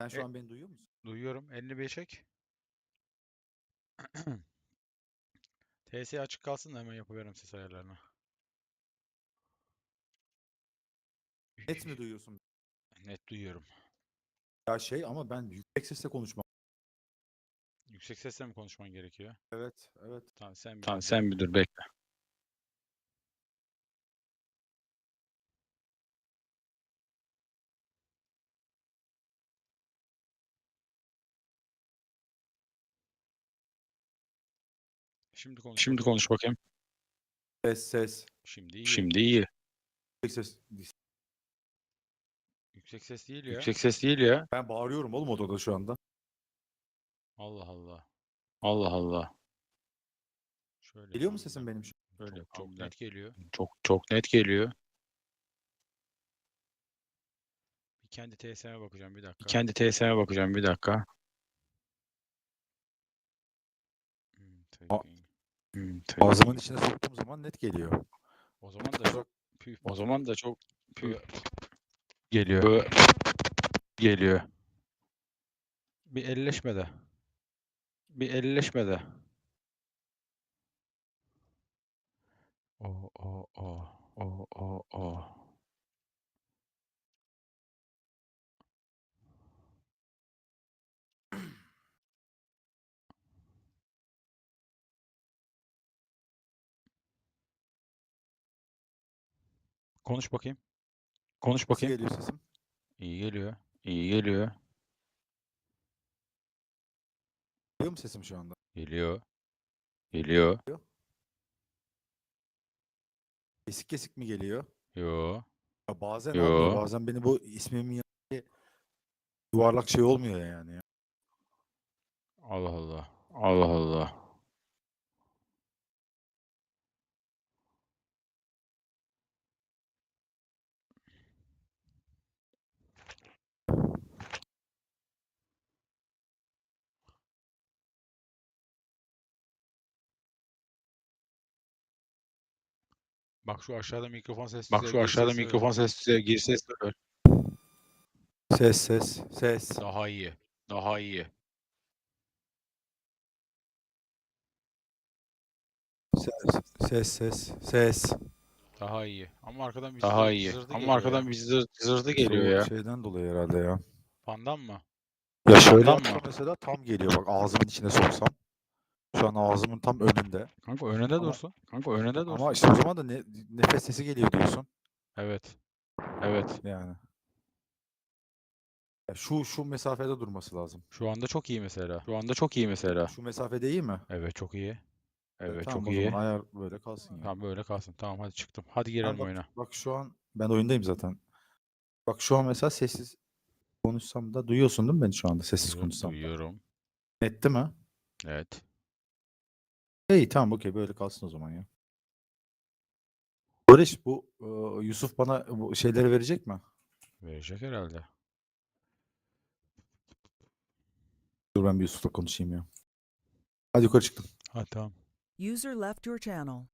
Sen şu E- an beni duyuyor musun? Duyuyorum. Elini bir çek. TS açık kalsın da hemen yapıveririm ses ayarlarını. Net mi duyuyorsun? Net duyuyorum. Ya şey ama ben yüksek sesle konuşmam. Yüksek sesle mi konuşman gerekiyor? Evet, evet. Tamam sen bir Tamam sen bir dur bekle. Şimdi konuş Şimdi bakayım. konuş bakayım. Ses, ses. Şimdi iyi. Şimdi iyi. Yüksek ses. Yüksek ses değil ya. Yüksek ses değil ya. Ben bağırıyorum oğlum odada şu anda. Allah Allah. Allah Allah. Şöyle Geliyor mu sesim benim şu Böyle Çok- çok, net net. geliyor. Çok çok net geliyor. Bir kendi TS'me bakacağım bir dakika. Kendi TS'me bakacağım bir dakika. Hmm, A- Hmm, tabii. Ağzımın içine soktuğum zaman net geliyor. O zaman da çok püf O zaman da çok püf. geliyor. Böyle geliyor. Bir elleşme de. Bir elleşme de. O o o o o o. Konuş bakayım. Konuş Nasıl bakayım. geliyor sesim? İyi geliyor. İyi geliyor. Geliyor mu sesim şu anda? Geliyor. Geliyor. Kesik kesik mi geliyor? Yo. Ya bazen Yo. olmuyor. Bazen beni bu ismimin yanındaki yuvarlak şey olmuyor yani. ya. Allah Allah. Allah Allah. Bak şu aşağıda mikrofon sesi Bak şu aşağıda mikrofon sesi gir ses ver. Ses ses ses. daha iyi. Daha iyi. Ses ses ses ses. Daha iyi. Ama arkadan bir Daha iyi. Ama arkadan bir zır, zırdı geliyor ya. Şeyden dolayı herhalde ya. Pandan mı? Ya şöyle yapsam mı? mesela tam geliyor bak ağzımın içine soksam. Şu an ağzımın tam önünde. Kanka önünde Ama- dursun. Kanka önünde dursun. Ama işte o zaman da ne, nefes sesi geliyor diyorsun. Evet. Evet. Yani. Ya şu şu mesafede durması lazım. Şu anda çok iyi mesela. Şu anda çok iyi mesela. Şu mesafede iyi mi? Evet çok iyi. Evet tamam, çok iyi. ayar böyle kalsın ya. Tamam böyle kalsın. Tamam hadi çıktım. Hadi girelim bak- oyuna. Bak şu an ben oyundayım zaten. Bak şu an mesela sessiz konuşsam da duyuyorsun değil mi beni şu anda sessiz Duyuyorum, konuşsam? da? Duyuyorum. Netti mi? Evet. İyi tamam okey böyle kalsın o zaman ya. Barış bu e, Yusuf bana bu şeyleri verecek mi? Verecek herhalde. Dur ben bir Yusuf'la konuşayım ya. Hadi yukarı çıktım. Ha tamam. User left your channel.